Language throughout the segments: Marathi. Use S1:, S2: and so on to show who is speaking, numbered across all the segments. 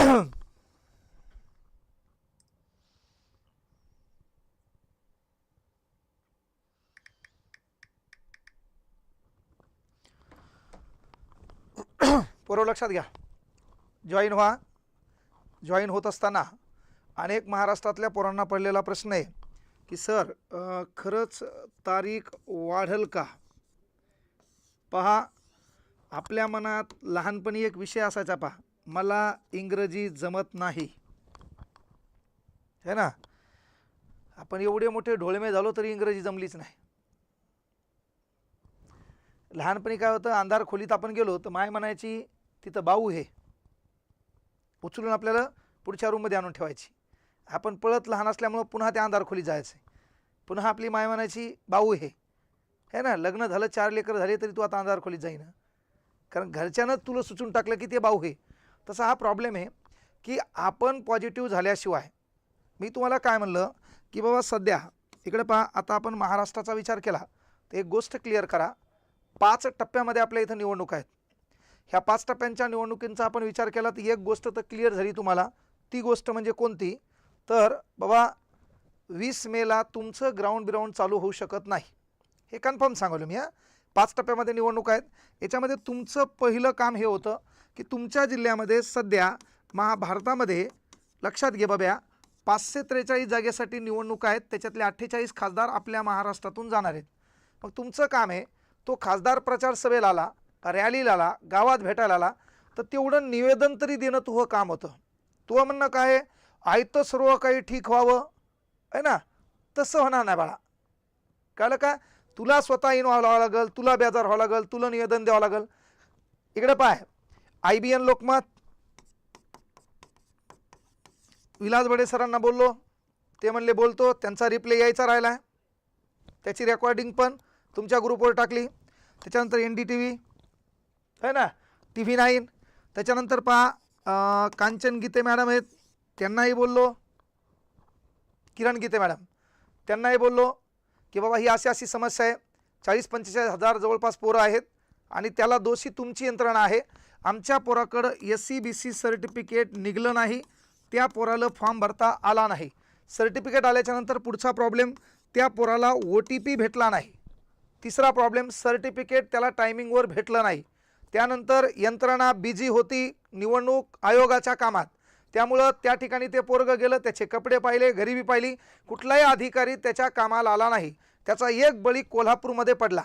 S1: पूर्व लक्षात घ्या. जॉईन व्हा. जॉईन होत असताना अनेक महाराष्ट्रातल्या पोरांना पडलेला प्रश्न आहे की सर खरंच तारीख वाढल का? पहा आपल्या मनात लहानपणी एक विषय असायचा पहा. मला इंग्रजी जमत नाही. है ना? आपण एवढे मोठे ढोळमे झालो तरी इंग्रजी जमलीच नाही. लहानपणी काय होतं अंधार खोलीत आपण गेलो तर माय म्हणायची तिथं बाऊ हे उचलून आपल्याला पुढच्या रूममध्ये आणून ठेवायची. आपण पळत लहान असल्यामुळं पुन्हा त्या अंधार खोलीत जायचं. पुन्हा आपली माय म्हणायची बाऊ हे है ना? लग्न झालं चार लेकर झाले तरी तू आता अंधार खोलीत जाईना. कारण घरच्यानं तुला सुचून टाकलं की ते बाऊ हे तसा हा प्रॉब्लेम आहे की आपण पॉझिटिव्ह झाल्याशिवाय मी तुम्हाला काय म्हणलं की बाबा सध्या इकडे पहा आता आपण महाराष्ट्राचा विचार केला तर एक गोष्ट क्लिअर करा. पाच टप्प्यामध्ये आपल्या इथं निवडणूक आहेत. ह्या पाच टप्प्यांच्या निवडणुकींचा आपण विचार केला तर एक गोष्ट तर क्लिअर झाली तुम्हाला. ती गोष्ट म्हणजे कोणती? तर बाबा वीस मेला तुमचं ग्राउंड बिराउंड चालू होऊ शकत नाही. हे कन्फर्म सांगवलं मी हां. पाच टप्प्यामध्ये निवडणूक आहेत. याच्यामध्ये तुमचं पहिलं काम हे होतं की तुमच्या जिल्ह्यामध्ये सध्या महाभारतामध्ये लक्षात घे बाब्या पाचशे त्रेचाळीस जागेसाठी निवडणूक आहेत. त्याच्यातले अठ्ठेचाळीस खासदार आपल्या महाराष्ट्रातून जाणार आहेत. मग तुमचं काम आहे तो खासदार प्रचार सभेला आला रॅलीला आला गावात भेटायला आला तर तेवढं निवेदन तरी देणं तुझं काम होतं. तुझं म्हणणं काय आहे? आयतं सर्व काही ठीक व्हावं? आहे ना? तसं होणार नाही बाळा. कळलं का? तुला स्वतः इन व्हावं लागेल तुला बेजार व्हावं लागेल तुला निवेदन द्यावं लागेल. इकडे पाय. I B N Lokmat. Vilas Bade सरांना बोललो. ते म्हणले बोलतो त्यांचा रिप्ले यायचा राहिला आहे त्याची रेकॉर्डिंग पण तुमच्या ग्रुपवर टाकली. त्याच्यानंतर एन डी टी व्ही आहे ना? टी व्ही नाईन त्याच्यानंतर पहा कांचन गीते मॅडम आहेत. त्यांनाही बोललो. किरण गीते मॅडम. त्यांनाही बोललो. की बाबा ही अशी अशी समस्या आहे. चाळीस पंचेचाळीस हजार जवळपास पोरं आहेत आणि त्याला दोषी तुमची यंत्रणा आहे. आमच्या पोराकडं S C B C certificate निघलं नाही. त्या पोराला फॉर्म भरता आला नाही. सर्टिफिकेट आल्याच्यानंतर पुढचा प्रॉब्लेम त्या पोराला ओ टी पी भेटला नाही. तिसरा प्रॉब्लेम सर्टिफिकेट त्याला टायमिंगवर भेटलं नाही. त्यानंतर यंत्रणा बिझी होती निवडणूक आयोगाच्या कामात. त्यामुळं त्या ठिकाणी ते पोरगं गेलं त्याचे कपडे पाहिले गरिबी पाहिली. कुठलाही अधिकारी त्याच्या कामाला आला नाही. त्याचा एक बळी कोल्हापूरमध्ये पडला.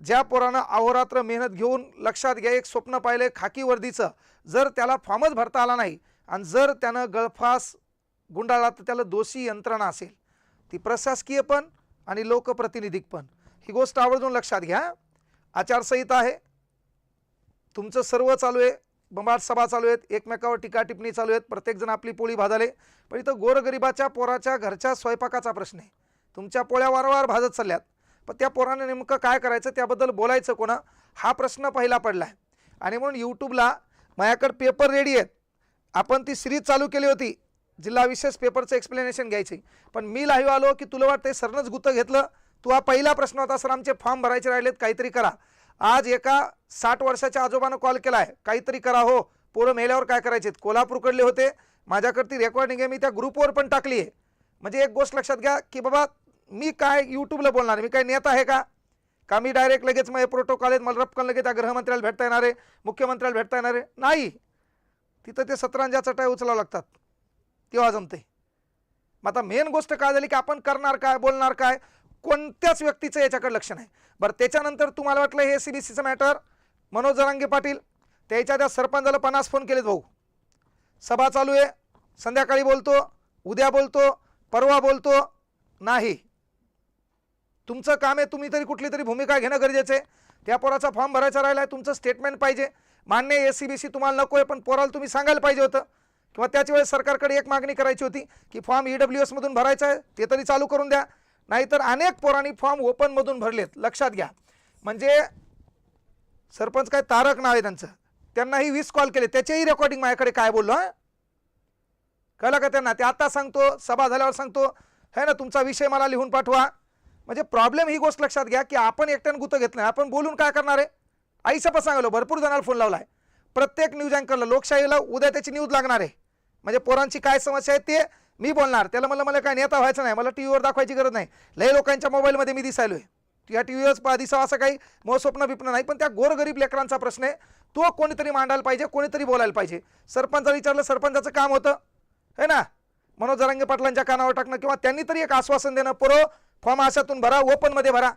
S1: ज्या पोरानं अहोरात्र मेहनत घेऊन लक्षात घ्या एक स्वप्न पाहिले खाकी वर्दीचं जर त्याला फॉर्मच भरता आला नाही आणि जर त्यानं गळफास गुंडाळला तर त्याला दोषी यंत्रणा असेल. ती प्रशासकीय पण आणि लोकप्रतिनिधिक पण. ही गोष्ट आवर्जून लक्षात घ्या. आचारसंहिता आहे. तुमचं सर्व चालू आहे. बंबाट सभा चालू आहेत एकमेकावर टीका टिप्पणी चालू आहेत प्रत्येकजण आपली पोळी भाजाले पण इथं गोरगरिबाच्या पोराच्या घरच्या स्वयंपाकाचा प्रश्न आहे. तुमच्या पोळ्या वारंवार भाजत चालल्यात. पण त्या पोराने नेमकं काय करायचं त्याबद्दल बोलायचं कोणा? हा प्रश्न पहिला पडला आहे आणि म्हणून यूट्यूबला माझ्याकडे पेपर रेडी आहेत. आपण ती सिरीज चालू केली होती. जिल्हा विशेष पेपरचं एक्सप्लेनेशन घ्यायची. पण मी लाईव्ह आलो की तुला वाटतं सरनंच गुतं घेतलं. तू हा पहिला प्रश्न होता सर आमचे फॉर्म भरायचे राहिलेत काहीतरी करा. आज एका साठ वर्षाच्या आजोबानं कॉल केला आहे काहीतरी करा हो. पोरं मेल्यावर काय करायचे कोल्हापूरकडले होते. माझ्याकडे ती रेकॉर्डिंग आहे. मी त्या ग्रुपवर पण टाकली आहे म्हणजे एक गोष्ट लक्षात घ्या की बाबा मी काय यूट्यूबला बोलणार आहे? मी काय नेता आहे का? का मी डायरेक्ट लगेच मग प्रोटोकॉल आहेत? मला रपकन लगेच त्या गृहमंत्र्याला भेटता येणार आहे? मुख्यमंत्र्याला भेटता येणार आहे? नाही. तिथं ते सतरांजा चटाई उचलावं लागतात. तेव्हा जमते मग आता मेन गोष्ट काय झाली की आपण करणार काय बोलणार काय? कोणत्याच व्यक्तीचं याच्याकडे लक्ष नाही. बरं त्याच्यानंतर तुम्हाला वाटलं हे सी बी सीचं मॅटर मनोज जरांगे पाटील त्याच्या त्या सरपंचाला पन्नास फोन केलेत भाऊ. सभा चालू आहे. संध्याकाळी बोलतो उद्या बोलतो परवा बोलतो नाही. तुमचं काम आहे तुम्ही तरी कुठली तरी भूमिका घेणं गरजेचं आहे. त्या पोराचा फॉर्म भरायचा राहिला आहे तुमचं स्टेटमेंट पाहिजे. मान्य एस सी बी सी तुम्हाला नको आहे पण पोराला तुम्ही सांगायला पाहिजे होतं. किंवा त्याच वेळेस सरकारकडे एक मागणी करायची होती की फॉर्म ई डब्ल्यू एसमधून भरायचा आहे ते तरी चालू करून द्या. नाहीतर अनेक पोरांनी फॉर्म ओपनमधून भरलेत. लक्षात घ्या. म्हणजे सरपंच काय तारक नाव आहे त्यांचं. त्यांनाही वीस कॉल केले. त्याचेही रेकॉर्डिंग माझ्याकडे काय बोललो हां? कळलं का त्यांना? ते आता सांगतो सभा झाल्यावर सांगतो. है ना तुमचा विषय मला लिहून पाठवा. म्हणजे प्रॉब्लेम ही गोष्ट लक्षात घ्या की आपण एकट्यानं गुतं घेतलं नाही. आपण बोलून काय करणार आहे? आईसपा पण सांगलो भरपूर जणांना फोन लावला आहे प्रत्येक न्यूज अँकरला लोकशाहीला उद्या त्याची न्यूज लागणार आहे. म्हणजे पोरांची काय समस्या आहे ते मी बोलणार. त्याला मला मला काय नेता व्हायचं नाही. मला टी व्हीवर दाखवायची गरज नाही. लय लोकांच्या मोबाईलमध्ये मी दिसायलो आहे या टी व्हीवर दिसावं असं काही मग स्वप्न बिप्न नाही. पण त्या गोरगरीब लेकरांचा प्रश्न आहे. तो कोणीतरी मांडायला पाहिजे कोणीतरी बोलायला पाहिजे. सरपंचाला विचारलं सरपंचाचं काम होतं. है ना? मनोज जरांगे पाटलांच्या कानावर टाकणं किंवा त्यांनी तरी एक आश्वासन देणं पोरो फॉर्म आशातून भरा ओपनमध्ये भरा.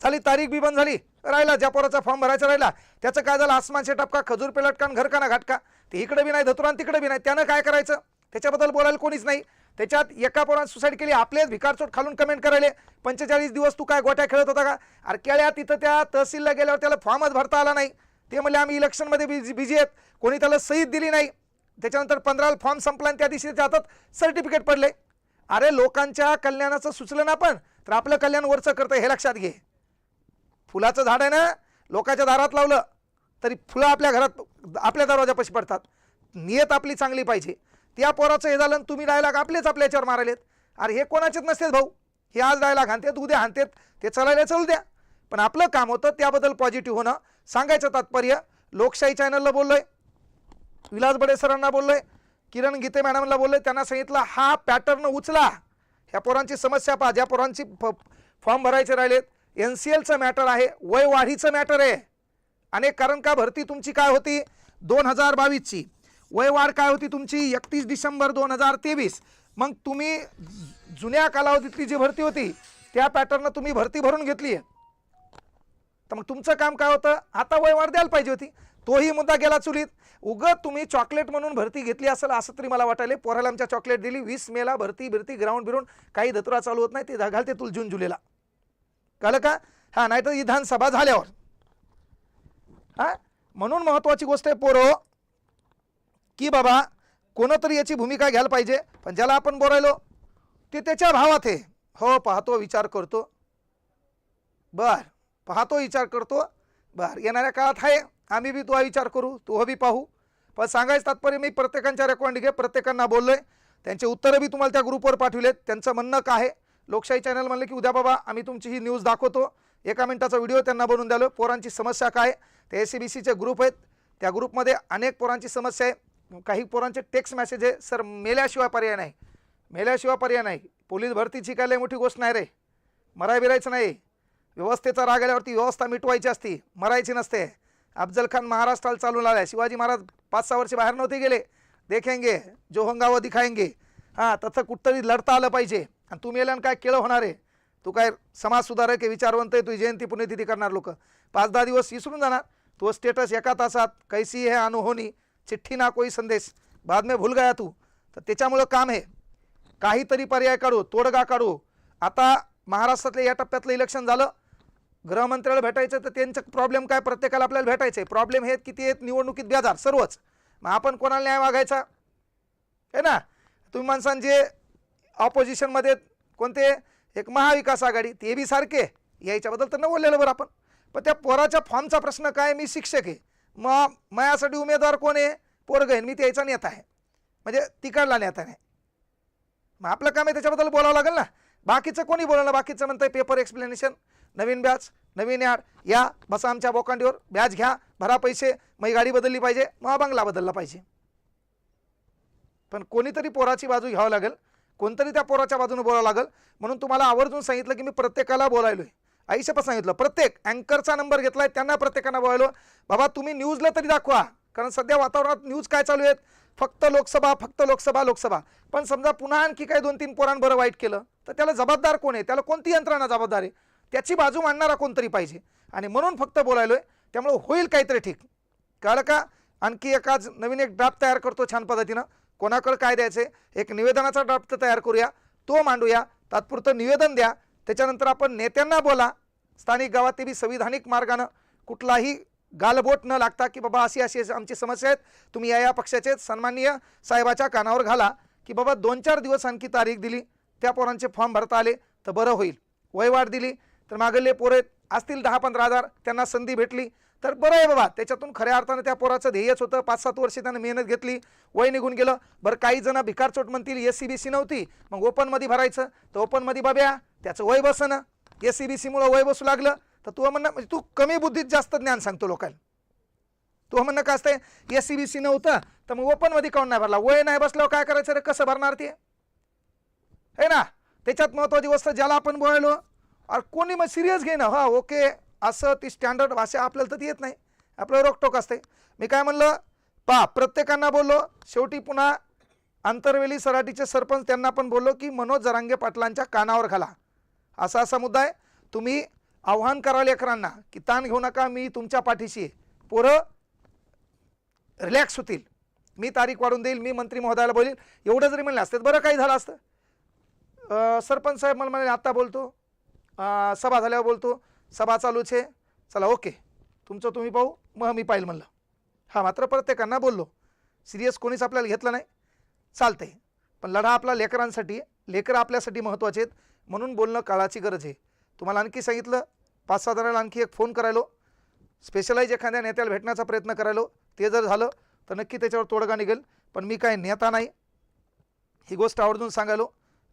S1: झाली तारीख बी बंद झाली. राहिला ज्या पोराचा फॉर्म भरायचा राहिला त्याचं काय झालं? आसमानचे टपका खजूर पेलटकान घर का ना घाटका. ते इकडे बी नाही धतुरान तिकडे बी नाही. त्यानं काय करायचं? त्याच्याबद्दल बोलायला कोणीच नाही. त्याच्यात एका पोरानं सुसाईड केली. आपलेच भिकारचोट खालून कमेंट करायले. पंचेचाळीस दिवस तू काय गोट्या खेळत होता का? अरे केळ्या तिथं त्या तहसीलला गेल्यावर त्याला फॉर्मच भरता आला नाही. ते म्हणले आम्ही इलेक्शनमध्ये बिझी बिझी आहेत. कोणी त्याला सहीद दिली नाही. त्याच्यानंतर पंधराला फॉर्म संपला आणि त्या दिवशी त्याच्या हातात सर्टिफिकेट पडले. अरे लोकांच्या कल्याणाचं सुचलं ना पण तर आपलं कल्याण वरचं करतं हे लक्षात घे. फुलाचं झाड आहे ना लोकांच्या दारात लावलं तरी फुलं आपल्या घरात आपल्या दरवाजापाशी पडतात. नियत आपली चांगली पाहिजे. त्या पोराचं हे झालं आणि तुम्ही डायलॉग आपलेच आपल्या याच्यावर मारायलेत. अरे हे कोणाचेच नसतेत भाऊ. हे आज डायलॉग हाणतेत उद्या हानतेत ते चालायला चलू द्या. पण आपलं काम होतं त्याबद्दल पॉझिटिव्ह होणं सांगायचं तात्पर्य. लोकशाही चॅनलला बोललो आहे विलास बडे सरांना बोललो आहे किरण गीते मॅडमला बोललोय. त्यांना सांगितलं हा पॅटर्न उचला. ह्या पोरांची समस्या पहा. ज्या पोरांची फॉर्म भरायचे राहिलेत एन सी एलचं मॅटर आहे वय वाढीचं मॅटर आहे. अनेक कारण का भरती? तुमची काय होती? दोन हजार बावीसची. वयवाढ काय होती तुमची? एकतीस डिसेंबर दोन हजार तेवीस. मग तुम्ही जुन्या कालावधीतली जी भरती होती त्या पॅटर्न तुम्ही भरती भरून घेतली आहे तर मग तुमचं काम काय होतं? आता वयवाढ द्यायला पाहिजे होती. तोही मुद्दा गेला चुलीत. उगत तुम्ही चॉकलेट म्हणून भरती घेतली असेल असं तरी मला वाटायले पोराला आमच्या चॉकलेट दिली वीस मेला भरती भरती ग्राउंड बिरून काही धतुरा चालू होत नाही ते घालते तुला जून जुलैला. कळलं का? हां नाही तर विधानसभा झाल्यावर. हा? म्हणून महत्त्वाची गोष्ट आहे पोरो. की बाबा कोणतरी याची भूमिका घ्यायला पाहिजे पण ज्याला आपण बोलायलो ते त्याच्या भावात आहे. हो पाहतो विचार करतो. बर पाहतो विचार करतो. बर येणाऱ्या काळात आहे. आम्ही बी तो विचार करू तो बी पाहू. पण सांगायचं तात्पर्य मी प्रत्येकांच्या रेकॉर्डिंग घे प्रत्येकांना बोललोय. त्यांचे उत्तरं बी तुम्हाला त्या ग्रुपवर पाठविलेत. त्यांचं म्हणणं काय आहे? लोकशाही चॅनल म्हणलं की उद्या बाबा आम्ही तुमची ही न्यूज दाखवतो. एका मिनिटाचा व्हिडिओ त्यांना बनवून द्यालो. पोरांची समस्या काय ते एस सी बी सीचे ग्रुप आहेत. त्या ग्रुपमध्ये अनेक पोरांची समस्या आहे. काही पोरांचे टेक्स्ट मेसेज आहे सर मेल्याशिवाय पर्याय नाही. मेल्याशिवाय पर्याय नाही. पोलीस भरती शिकायला मोठी गोष्ट नाही रे. मराय बिरायचं नाही. व्यवस्थेचा राग आल्यावरती व्यवस्था मिटवायची असती. मरायची नसते. अफजल खान महाराष्ट्राला चालून आलाय शिवाजी महाराज पाच सहा वर्ष बाहेर नव्हते गेले. देखेंगे. जो होंगा वो दिखाएंगे हां तसं कुठतरी लढता आलं पाहिजे. आणि तू मेल्यानं काय केळं होणार आहे? तू काय समाज सुधारक आहे विचारवंत आहे तुझी जयंती पुण्यतिथी करणार लोक. पाच दहा दिवस विसरून जाणार. तो स्टेटस एका तासात कैसी हे अनहोनी. चिठ्ठी ना कोई संदेश. बाद में भूल गया तू. तर त्याच्यामुळं काम आहे काहीतरी पर्याय काढू तोडगा काढू. आता महाराष्ट्रातलं या टप्प्यातलं इलेक्शन झालं. गृहमंत्र्याला भेटायचं तर त्यांचं प्रॉब्लेम काय? प्रत्येकाला आपल्याला भेटायचं आहे प्रॉब्लेम हे किती आहेत? निवडणुकीत बेजार सर्वच. मग आपण कोणाला न्याय मागायचा? आहे ना? तुम्ही माणसांचे ऑपोजिशनमध्ये कोणते? एक महाविकास आघाडी ते बी सारखे. याच्याबद्दल तर न बोललेलं बरं आपण. पण त्या पोराच्या फॉर्मचा प्रश्न काय? मी शिक्षक आहे. मग माझ्यासाठी उमेदवार कोण आहे? पोरग आहे मी त्याचा नेता आहे. म्हणजे तिकडला नेता नाही. मग आपलं काम आहे त्याच्याबद्दल बोलावं लागेल ना? बाकीचं कोणी बोलावलं बाकीचं म्हणतंय पेपर एक्सप्लेनेशन नवीन बॅच नवीन याड या बसा आमच्या बोकांडीवर. बॅच घ्या भरा पैसे. मग गाडी बदलली पाहिजे. मग बंगला बदलला पाहिजे. पण कोणीतरी पोराची बाजू घ्यावं लागेल. कोणतरी त्या पोराच्या बाजूने बोलावं लागेल. म्हणून तुम्हाला आवर्जून सांगितलं की मी प्रत्येकाला बोलायलो आहे पण सांगितलं प्रत्येक अँकरचा नंबर घेतलाय त्यांना प्रत्येकांना बोलायलो. बाबा तुम्ही न्यूजला तरी दाखवा कारण सध्या वातावरणात न्यूज काय चालू आहेत? फक्त लोकसभा फक्त लोकसभा लोकसभा. पण समजा पुन्हा आणखी काही दोन तीन पोरां बरं वाईट केलं तर त्याला जबाबदार कोण आहे? त्याला कोणती यंत्रणा जबाबदार आहे? त्याची बाजू मांडणारा कोणतरी पाहिजे. आणि म्हणून फक्त बोलायलोय त्यामुळे होईल काहीतरी ठीक. कळलं का? आणखी एक आज नवीन एक ड्राफ्ट तयार करतो छान पद्धतीनं. कोणाकडं काय द्यायचे एक निवेदनाचा ड्राफ्ट तयार करूया तो मांडूया. तात्पुरतं निवेदन द्या. त्याच्यानंतर आपण नेत्यांना बोला. स्थानिक गावात ते बी संविधानिक मार्गानं कुठलाही गालबोट न लागता की बाबा अशी अशी आमची समस्या आहेत तुम्ही या या पक्षाचे सन्माननीय साहेबाच्या कानावर घाला की बाबा दोन चार दिवस आणखी तारीख दिली त्या पोरांचे फॉर्म भरता आले तर बरं होईल. वयवाढ दिली तर मागले पोरं असतील दहा पंधरा हजार त्यांना संधी भेटली तर बरं आहे बाबा. त्याच्यातून खऱ्या अर्थानं त्या पोराचं ध्येयच होतं. पाच सात वर्ष त्यानं मेहनत घेतली वय निघून गेलं. बरं काही जण भिकारचोट म्हणतील एस सी बी सी नव्हती. मग ओपनमध्ये भरायचं. तर ओपनमध्ये बाब्या त्याचं वय बसणं एस सी बी सीमुळं वय बसू लागलं तर तू म्हणणं म्हणजे तू कमी बुद्धीत जास्त ज्ञान सांगतो लोकांना. तू म्हणणं काय असतंय? एस सी बी सी नव्हतं तर मग ओपनमध्ये काऊन नाही भरला? वय नाही बसल्यावर काय करायचं रे? कसं भरणार ते? है ना? त्याच्यात महत्त्वाची गोष्ट ज्याला आपण बोलायलो अरे कोणी मग सिरियस घे ना हा ओके असं ती स्टँडर्ड भाषा आपल्याला तर ती येत नाही. आपलं रोकटोक असते. मी काय म्हणलं? पा प्रत्येकांना बोललो शेवटी पुन्हा आंतरवेली सराटीचे सरपंच त्यांना पण बोललो की मनोज जरांगे पाटलांच्या कानावर घाला. असा असा मुद्दा आहे. तुम्ही आव्हान करा लेकरांना की ताण घेऊ नका मी तुमच्या पाठीशी आहे. पोरं रिलॅक्स होतील. मी तारीख वाढून देईल मी मंत्री महोदयाला बोलेल एवढं जरी म्हणलं असतं तर बरं काही झालं असतं. सरपंच साहेब मला म्हणाले आत्ता बोलतो. सभा झाल्यावर बोलतो सभा चालूच आहे. चला ओके. तुमचं तुम्ही पाहू मग मी पाहिल म्हणलं. हा मात्र प्रत्येकांना बोललो. सिरियस कोणीच आपल्याला घेतलं नाही. चालतंय. पण लढा आपला लेकरांसाठी लेकरं आपल्यासाठी महत्त्वाचे आहेत. म्हणून बोलणं काळाची गरज आहे. तुम्हाला आणखी सांगितलं पाच सहा जणांना आणखी एक फोन करायलो. स्पेशलाइज एखाद्या नेत्याला भेटण्याचा प्रयत्न करायलो. ते जर झालं तर नक्की त्याच्यावर तोडगा निघेल. पण मी काय नेता नाही. ही गोष्ट आवर्जून सांगायलो.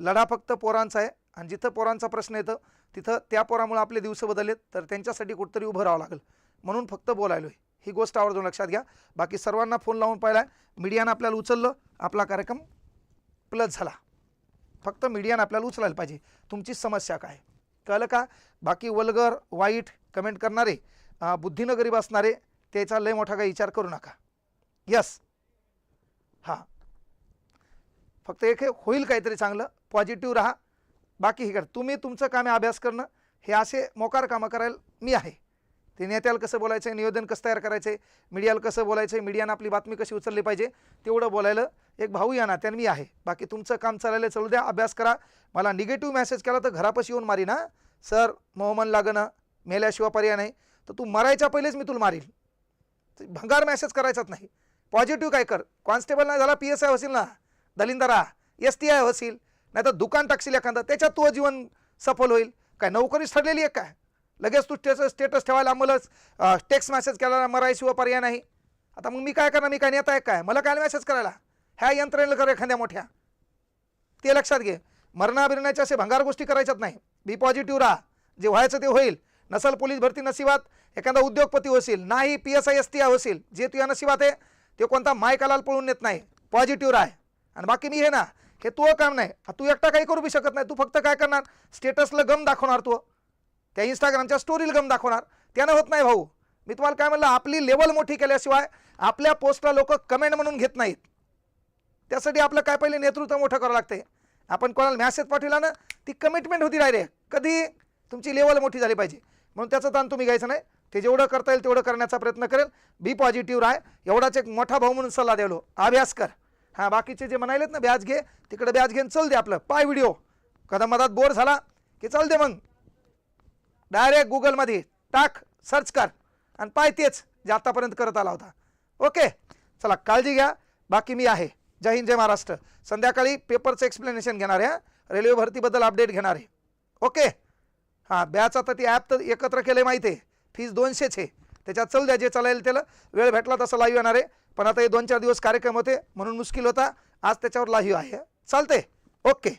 S1: लढा फक्त पोरांचा आहे आणि जिथं पोरांचा प्रश्न येतं तिथं त्या पोरामुळे आपले दिवस बदललेत तर त्यांच्यासाठी कुठंतरी उभं राहावं लागेल. म्हणून फक्त बोलायलो आहे. ही गोष्ट आवर्जून लक्षात घ्या. बाकी सर्वांना फोन लावून पाहिला मीडियानं आपल्याला उचललं. आपला कार्यक्रम प्लस झाला. फक्त मीडियानं आपल्याला उचलायला पाहिजे. तुमची समस्या काय? कळलं का? बाकी वल्गर वाईट कमेंट करणारे बुद्धीनं गरीब असणारे त्याचा लय मोठा काही विचार करू नका. यस हां. फक्त एक हे होईल काहीतरी चांगलं. पॉझिटिव्ह राहा. बाकी हे करा. तुम्ही तुमचं कामे अभ्यास करणं. हे असे मोकार कामं करायला मी आहे. ते नेत्याला कसं बोलायचं आहे निवेदन कसं तयार करायचं आहे मीडियाला कसं बोलायचं आहे मीडियानं आपली बातमी कशी उचलली पाहिजे तेवढं बोलायला. एक भाऊ या नात्याने मी आहे. बाकी तुमचं काम चालायला चालू द्या अभ्यास करा. मला निगेटिव्ह मेसेज केला तर घरापाशी येऊन मारी ना सर मोहमन लागणं मेल्याशिवाय पर्याय नाही. तर तू मरायच्या पहिलेच मी तुला मारील ते भंगार मेसेज करायचाच नाही. पॉझिटिव्ह काय कर? कॉन्स्टेबल नाही झाला पी एस आय होशील ना? दलिंदरा एस टी आय होशील. नाही तर दुकान टाकशील एखादं. त्याच्यात तुझं जीवन सफल होईल. काय नोकरीच ठरलेली आहे काय? लगेच तू त्याचं स्टेटस ठेवायला मलाच टेक्स्ट मेसेज केला मरायशिवाय पर्याय नाही. आता मग मी काय करणार? मी काय नेता आहे काय? मला काय मेसेज करायला? ह्या यंत्रणेला कर एखाद्या मोठ्या. ते लक्षात घे. मरणा बिरण्याच्या असे भंगार गोष्टी करायच्यात नाही. बी पॉझिटिव्ह राहा. जे व्हायचं ते होईल. नसल पोलीस भरती नशिबात एखादा उद्योगपती होशील. नाही P S I S T होशील. जे तुझ्या नशिबात आहे ते कोणता मायकालाल पळून नेत नाही. पॉझिटिव्ह राह. आणि बाकी मी हे ना हे तू काम नाही. तू एकटा काही करू बी शकत नाही. तू फक्त काय करणार? स्टेटसला गम दाखवणार तू. त्या इंस्टाग्रामच्या स्टोरी गम दाखवणार. त्यानं होत नाही भाऊ. मी तुम्हाला काय म्हणलं आपली लेवल मोठी केल्याशिवाय आपल्या पोस्टला लोक कमेंट म्हणून घेत नाहीत. त्यासाठी आपलं काय पहिले नेतृत्व मोठं करावं लागते आपण कोणाला मॅसेज पाठवला ना ती कमिटमेंट होती डायरेक्ट कधी तुमची लेवल मोठी झाली पाहिजे. म्हणून त्याचं ताण तुम्ही घ्यायचं नाही. ते जेवढं करता येईल तेवढं करण्याचा प्रयत्न करेल. बी पॉझिटिव्ह राह. एवढाच एक मोठा भाऊ म्हणून सल्ला द्यालो अभ्यास कर. हां बाकीचे जे म्हणालेत ना ब्याज घे. तिकडे ब्याज घेऊन चल दे आपलं. पाय व्हिडिओ कदा मधात बोर झाला की चल दे मग. डायरेक्ट गुगलमध्ये टाक सर्च कर आणि पाय तेच जे आतापर्यंत करत आला होता. ओके? चला काळजी घ्या. बाकी मी आहे. जय हिंद जय महाराष्ट्र. संध्याकाळी पेपरचं एक्सप्लेनेशन घेणार आहे रेल्वे भरतीबद्दल अपडेट घेणार आहे. ओके? हां बॅच आता ती ॲप तर एकत्र केलं आहे माहिती आहे. फीज दोनशेच आहे. त्याच्यात चल द्या जे चालेल त्याला. वेळ भेटला तसं लाईव्ह येणार आहे. पण आता हे दोन चार दिवस कार्यक्रम होते म्हणून मुश्किल होता. आज त्याच्यावर लाईव्ह आहे. चालते ओके?